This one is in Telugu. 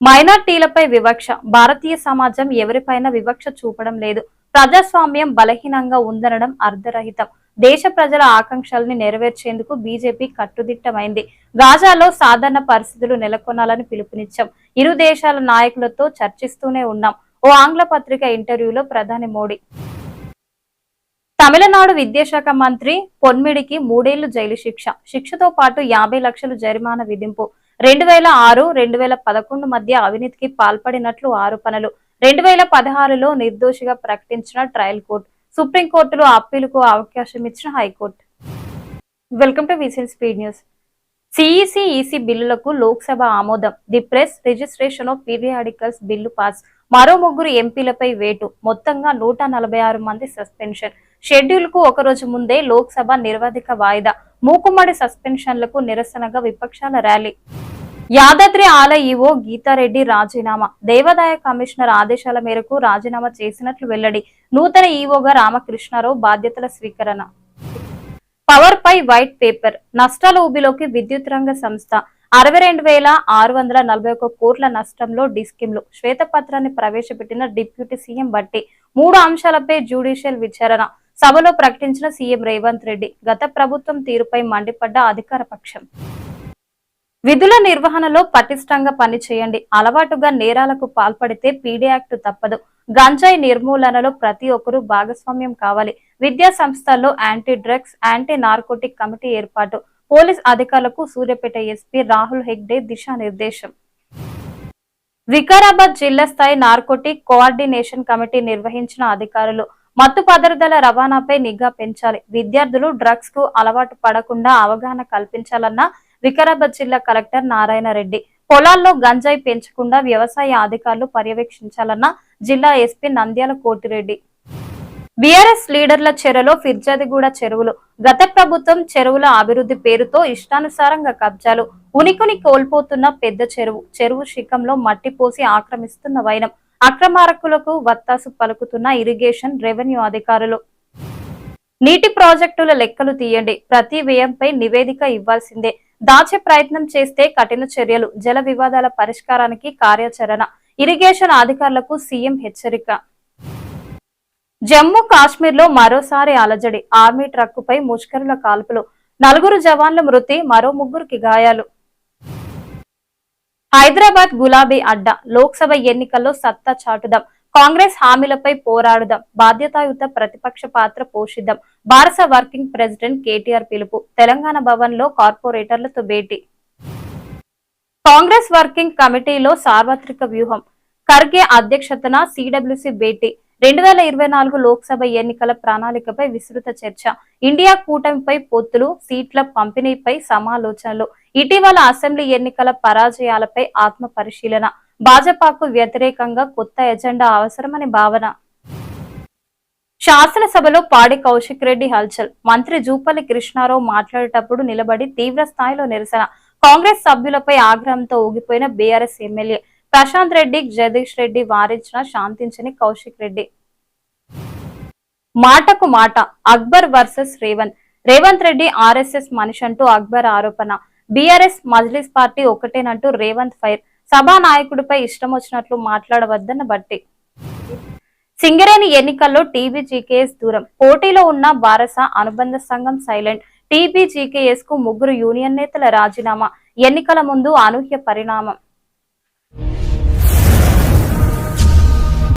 మైనార్టీలపై వివక్ష. భారతీయ సమాజం ఎవరిపైన వివక్ష చూపడం లేదు. ప్రజాస్వామ్యం బలహీనంగా ఉందనడం అర్ధరహితం. దేశ ప్రజల ఆకాంక్షల్ని నెరవేర్చేందుకు బీజేపీ కట్టుదిట్టమైంది. గాజాలో సాధారణ పరిస్థితులు నెలకొనాలని పిలుపునిచ్చాం. ఇరు దేశాల నాయకులతో చర్చిస్తూనే ఉన్నాం. ఓ ఆంగ్ల పత్రిక ఇంటర్వ్యూలో ప్రధాని మోడీ. తమిళనాడు విద్యాశాఖ మంత్రి పొన్మిడికి మూడేళ్ళు జైలు శిక్ష. శిక్షతో పాటు యాభై లక్షలు జరిమానా విధింపు. రెండు వేల ఆరు రెండు వేల పదకొండు మధ్య అవినీతికి పాల్పడినట్లు ఆరోపణలు. రెండు వేల పదహారులో నిర్దోషిగా ప్రకటించిన ట్రయల్ కోర్టు సుప్రీంకోర్టులో అప్పీలుకు అవకాశం ఇచ్చిన high court. Welcome to vision speed news. CEC EC బిల్లులకు లోక్సభ ఆమోదం. The press registration of periodicals bill pass. మరో ముగ్గురు ఎంపీలపై వేటు. మొత్తంగా నూట నలభై ఆరు మంది సస్పెన్షన్. షెడ్యూల్కు ఒక రోజు ముందే లోక్సభ నిర్వాధిక వాయిదా. మూకుమ్మడి సస్పెన్షన్లకు నిరసనగా విపక్షాల ర్యాలీ. యాదాద్రి ఆలయ ఈవో గీతారెడ్డి రాజీనామా. దేవాదాయ కమిషనర్ ఆదేశాల మేరకు రాజీనామా చేసినట్లు వెల్లడి నూతన ఈవోగా రామకృష్ణారావు బాధ్యతల స్వీకరణ. పవర్ పై వైట్ పేపర్. నష్టాల ఊబిలోకి విద్యుత్ రంగ సంస్థ. అరవై రెండు వేల ఆరు వందల నలభై ఒక్క కోట్ల నష్టంలో డిస్కిమ్లు శ్వేతపత్రాన్ని ప్రవేశపెట్టిన డిప్యూటీ సీఎం బట్టి మూడు అంశాలపై జ్యుడిషియల్ విచారణ. సభలో ప్రకటించిన సీఎం రేవంత్ రెడ్డి గత ప్రభుత్వం తీరుపై మండిపడ్డ అధికార పక్షం. విధుల నిర్వహణలో పటిష్టంగా పనిచేయండి. అలవాటుగా నేరాలకు పాల్పడితే పీడీ యాక్ట్ తప్పదు. గంజాయి నిర్మూలనలో ప్రతి ఒక్కరూ భాగస్వామ్యం కావాలి. విద్యా సంస్థల్లో anti drugs anti narcotic committee ఏర్పాటు. పోలీస్ అధికారులకు సూర్యపేట ఎస్పీ రాహుల్ హెగ్డే దిశానిర్దేశం. వికారాబాద్ జిల్లా స్థాయి నార్కోటిక్ కోఆర్డినేషన్ కమిటీ నిర్వహించిన అధికారులు మత్తు పదార్థాల రవాణాపై నిఘా పెంచాలి. విద్యార్థులు డ్రగ్స్కు అలవాటు పడకుండా అవగాహన కల్పించాలన్న వికారాబాద్ జిల్లా కలెక్టర్ నారాయణ రెడ్డి. పొలాల్లో గంజాయి పెంచకుండా వ్యవసాయ అధికారులు పర్యవేక్షించాలన్న జిల్లా ఎస్పీ నంద్యాల కోటిరెడ్డి. బీఆర్ఎస్ లీడర్ల చెరలో ఫిర్జాదిగూడ చెరువులు. గత ప్రభుత్వం చెరువుల అభివృద్ధి పేరుతో ఇష్టానుసారంగా కబ్జాలు. ఉనికిని కోల్పోతున్న పెద్ద చెరువు. చెరువు శిఖంలో మట్టి పోసి ఆక్రమిస్తున్న వైనం. అక్రమారకులకు వత్తాసు పలుకుతున్న ఇరిగేషన్ రెవెన్యూ అధికారులు. నీటి ప్రాజెక్టుల లెక్కలు తీయండి. ప్రతి వ్యయంపై నివేదిక ఇవ్వాల్సిందే. దాచే ప్రయత్నం చేస్తే కఠిన చర్యలు. జల వివాదాల పరిష్కారానికి కార్యాచరణ. ఇరిగేషన్ అధికారులకు సీఎం హెచ్చరిక. జమ్మూ కాశ్మీర్లో మరోసారి అలజడి. ఆర్మీ ట్రక్కుపై ముష్కరుల కాల్పులు. నలుగురు జవాన్ల మృతి మరో ముగ్గురికి గాయాలు. హైదరాబాద్ గులాబీ అడ్డా. లోక్సభ ఎన్నికల్లో సత్తా చాటుదాం. కాంగ్రెస్ హామీలపై పోరాడుదాం బాధ్యతాయుత ప్రతిపక్ష పాత్ర పోషిద్దాం. భారత వర్కింగ్ ప్రెసిడెంట్ కేటీఆర్ పిలుపు తెలంగాణ భవన్లో కార్పొరేటర్లతో భేటీ. కాంగ్రెస్ వర్కింగ్ కమిటీలో సార్వత్రిక వ్యూహం ఖర్గే అధ్యక్షతన సిడబ్ల్యూసి భేటీ రెండు వేల ఇరవై నాలుగు లోక్సభ ఎన్నికల ప్రణాళికపై విస్తృత చర్చ ఇండియా కూటమిపై పొత్తులు సీట్ల పంపిణీపై సమాలోచనలు ఇటీవల అసెంబ్లీ ఎన్నికల పరాజయాలపై ఆత్మ పరిశీలన భాజపాకు వ్యతిరేకంగా కొత్త ఎజెండా అవసరమని భావన. శాసనసభలో పాడి కౌశిక్ రెడ్డి హల్చల్. మంత్రి జూపల్లి కృష్ణారావు మాట్లాడేటప్పుడు నిలబడి తీవ్ర స్థాయిలో నిరసన. కాంగ్రెస్ సభ్యులపై ఆగ్రహంతో ఊగిపోయిన బీఆర్ఎస్ ఎమ్మెల్యే ప్రశాంత్ రెడ్డి జగదీష్ రెడ్డి వారించిన శాంతించని కౌశిక్ రెడ్డి. మాటకు మాట. అక్బర్ వర్సెస్ రేవంత్. రేవంత్ రెడ్డి ఆర్ఎస్ఎస్ మనిషి అంటూ అక్బర్ ఆరోపణ. బీఆర్ఎస్ మజ్లిస్ పార్టీ ఒకటేనంటూ రేవంత్ ఫైర్. సభా నాయకుడిపై ఇష్టం వచ్చినట్లు మాట్లాడవద్దన్న బట్టి. సింగరేణి ఎన్నికల్లో టీబీజీకేఎస్ దూరం. పోటీలో ఉన్న బారస అనుబంధ సంఘం సైలెంట్. టీబీజీకేఎస్కు ముగ్గురు యూనియన్ నేతల రాజీనామా. ఎన్నికల ముందు అనూహ్య పరిణామం.